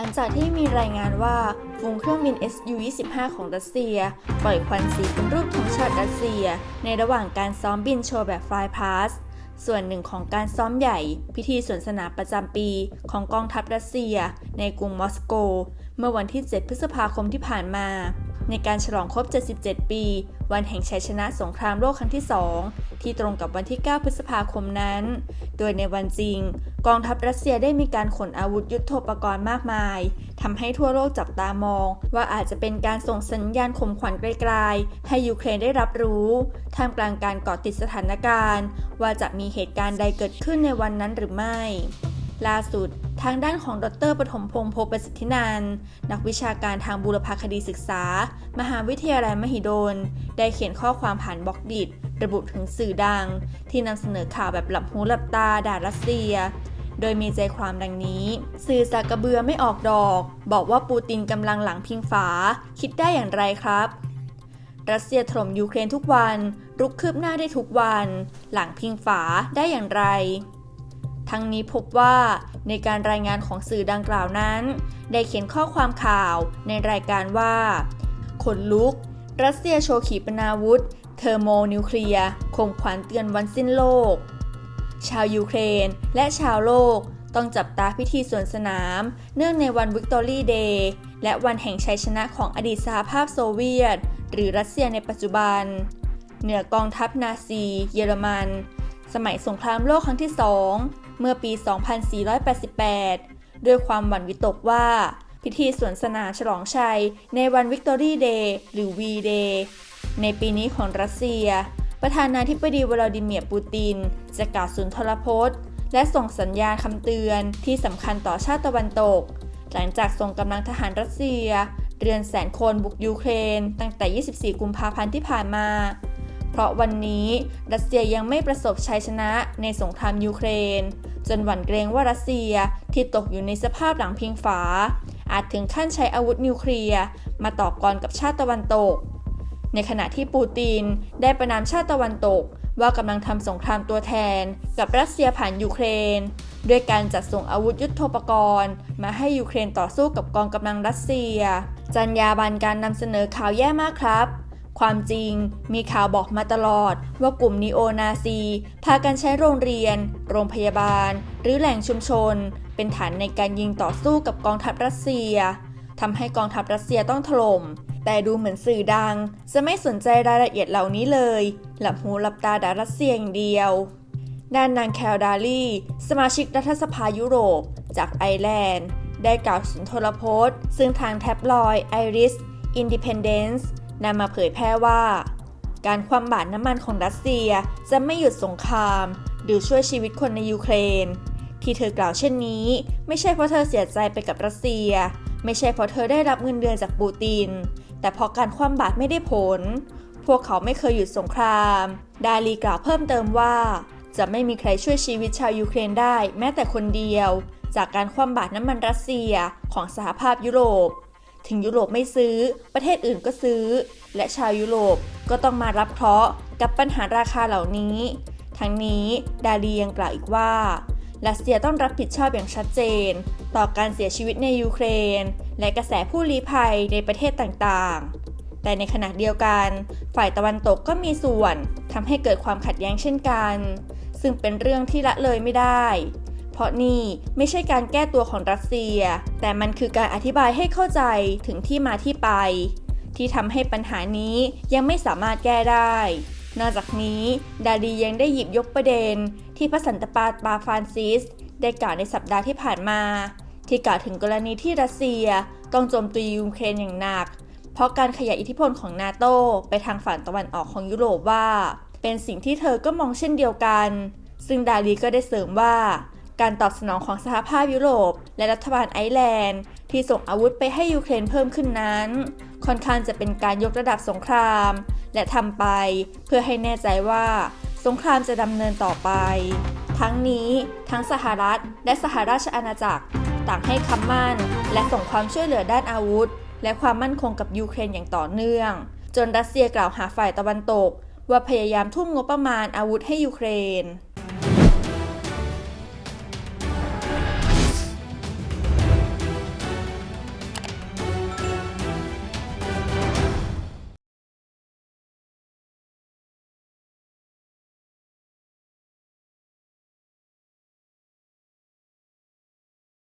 หลังจากที่มีรายงานว่าฝูงเครื่องบิน Su-25 ของรัสเซีย ปล่อยควันสีเป็นรูปธงชาติรัสเซีย ในระหว่างการซ้อมบินโชว์แบบฟลายพาสส่วนหนึ่งของการซ้อมใหญ่ พิธีสวนสนามประจำปีของกองทัพรัสเซีย ในกรุงมอสโก เมื่อวันที่ 7 พฤษภาคมที่ผ่านมา ในการฉลองครบ 77 ปี วันแห่งชัยชนะสงครามโลกครั้งที่ 2 ที่ตรงกับวันที่ 9 พฤษภาคมนั้น โดยในวันจริง กองทัพรัสเซียได้มีการขนอาวุธยุโทโธปกรณ์มากมายทำให้ทั่วโลกจับตามอง ว่าอาจจะเป็นการส่งสัญญาณข่มขวัญไกลๆให้ยูเครนได้รับรู้ ท่ามกลางการเกาะติดสถานการณ์ ว่าจะมีเหตุการณ์ใดเกิดขึ้นในวันนั้นหรือไม่ ล่าสุดทางด้านของดรปฐมพงษ์โพประสิทธินัน นักวิชาการทางบูรพาคดีศึกษา มหาวิทยาลัยมหิดล ได้เขียนข้อความผ่านบล็อกดิตระบุถึงสื่อดัง ที่นำเสนอข่าวแบบหลับหูหลับตาด่ารัสเซีย โดยมีใจความดังนี้ สื่อสากระเบือไม่ออกดอก บอกว่าปูตินกำลังหลังพิงฝา คิดได้อย่างไรครับ รัสเซียถล่มยูเครนทุกวัน รุกคืบหน้าได้ทุกวัน หลังพิงฝาได้อย่างไร ทั้งนี้พบว่าในการรายงานของสื่อดังกล่าวนั้น ได้เขียนข้อความข่าวในรายการว่า ขนลุก รัสเซียโชว์ขีปนาวุธ เทอร์โมนิวเคลียร์ข่มขวัญเตือนวันสิ้นโลก ชาวยูเครน และชาวโลก ต้องจับตาพิธีสวนสนาม เนื่องในวันวิกตอรี่เดย์และวันแห่งชัยชนะของอดีตสหภาพโซเวียต หรือรัสเซียในปัจจุบัน เหนือกองทัพนาซี เยอรมัน สมัยสงครามโลกครั้งที่สองเมื่อปี 2488 ด้วยความหวั่นวิตกว่าพิธีสวนสนามฉลองชัยในวันวิกตอรี่เดย์หรือ V-Day ในปีนี้ของรัสเซีย ประธานาธิบดีวลาดิเมียร์ปูตินจะกล่าวสุนทรพจน์ และส่งสัญญาณคำเตือนที่สำคัญต่อชาติตะวันตก หลังจากส่งกำลังทหารรัสเซีย เรือนแสนคนบุกยูเครน ตั้งแต่ 24 กุมภาพันธ์ที่ผ่านมา เพราะวันนี้รัสเซียยังไม่ประสบชัยชนะในสงครามยูเครน จนหวั่นเกรงว่ารัสเซียที่ตกอยู่ในสภาพหลังพิงฝาอาจถึงขั้นใช้อาวุธนิวเคลียร์มาต่อกรกับชาติตะวันตก ในขณะที่ปูตินได้ประนามชาติตะวันตก ว่ากำลังทำสงครามตัวแทน กับรัสเซียผ่านยูเครน ด้วยการจัดส่งอาวุธยุโทโธปกรณ์ มาให้ยูเครนต่อสู้กับกองกำลังรัสเซีย จัญญาบันการนำเสนอข่าวแย่มากครับความจริงมีข่าวบอกมาตลอดว่ากลุ่มนีโอนาซี พากันใช้โรงเรียน โรงพยาบาล หรือแหล่งชุมชน เป็นฐานในการยิงต่อสู้กับกองทัพรัสเซียทำให้กองทัพรัสเซียต้องถล่ม แต่ดูเหมือนสื่อดัง จะไม่สนใจรายละเอียดเหล่านี้เลย หลับหูหลับตาดารัสเซียอย่างเดียว ด้านนางแคลดาลีสมาชิกรัฐสภายุโรป จากไอร์แลนด์ ได้กล่าวสุนทรพจน์ ซึ่งทางแท็บลอยด์ Iris Independence นำมาเผยแพร่ว่า การคว่ำบาตรน้ำมันของรัสเซียจะไม่หยุดสงคราม หรือช่วยชีวิตคนในยูเครน ที่เธอกล่าวเช่นนี้ ไม่ใช่เพราะเธอเสียใจไปกับรัสเซีย ไม่ใช่เพราะเธอได้รับเงินเดือนจากปูติน แต่เพราะการคว่ำบาตรไม่ได้ผล พวกเขาไม่เคยหยุดสงคราม ดาลีกล่าวเพิ่มเติมว่า จะไม่มีใครช่วยชีวิตชาวยูเครนได้ แม้แต่คนเดียว จากการคว่ำบาตรน้ำมันรัสเซียของสหภาพยุโรป ถึงยุโรปไม่ซื้อ ประเทศอื่นก็ซื้อ และชาวยุโรปก็ต้องมารับเคราะห์กับปัญหาราคาเหล่านี้ ทั้งนี้ดาลียังกล่าวอีกว่า รัสเซียต้องรับผิดชอบอย่างชัดเจน ต่อการเสียชีวิตในยูเครน และกระแสผู้ลี้ภัยในประเทศต่างๆ แต่ในขณะเดียวกัน ฝ่ายตะวันตกก็มีส่วนทำให้เกิดความขัดแย้งเช่นกัน ซึ่งเป็นเรื่องที่ละเลยไม่ได้ เพราะนี่ไม่ใช่การแก้ตัวของรัสเซีย แต่มันคือการอธิบายให้เข้าใจถึงที่มาที่ไป ที่ทำให้ปัญหานี้ยังไม่สามารถแก้ได้ นอกจากนี้ ดาดียังได้หยิบยกประเด็น ที่พระสันตปาปาฟานซิส ได้กล่าวในสัปดาห์ที่ผ่านมา ที่กล่าวถึงกรณีที่รัสเซียต้องโจมตียูเครนอย่างหนัก เพราะการขยายอิทธิพลของนาโตไปทางฝั่งตะวันออกของยุโรปว่า เป็นสิ่งที่เธอก็มองเช่นเดียวกัน ซึ่งดาลีก็ได้เสริมว่า การตอบสนองของสหภาพยุโรป และรัฐบาลไอร์แลนด์ ที่ส่งอาวุธไปให้ยูเครนเพิ่มขึ้นนั้น ค่อนข้างจะเป็นการยกระดับสงคราม และทำไปเพื่อให้แน่ใจว่า สงครามจะดำเนินต่อไป ทั้งนี้ทั้งสหรัฐและสหราชอาณาจักร ต่างให้คำมั่น และส่งความช่วยเหลือด้านอาวุธ และความมั่นคงกับยูเครนอย่างต่อเนื่อง จนรัสเซียกล่าวหาฝ่ายตะวันตก ว่าพยายามทุ่มงบประมาณอาวุธให้ยูเครน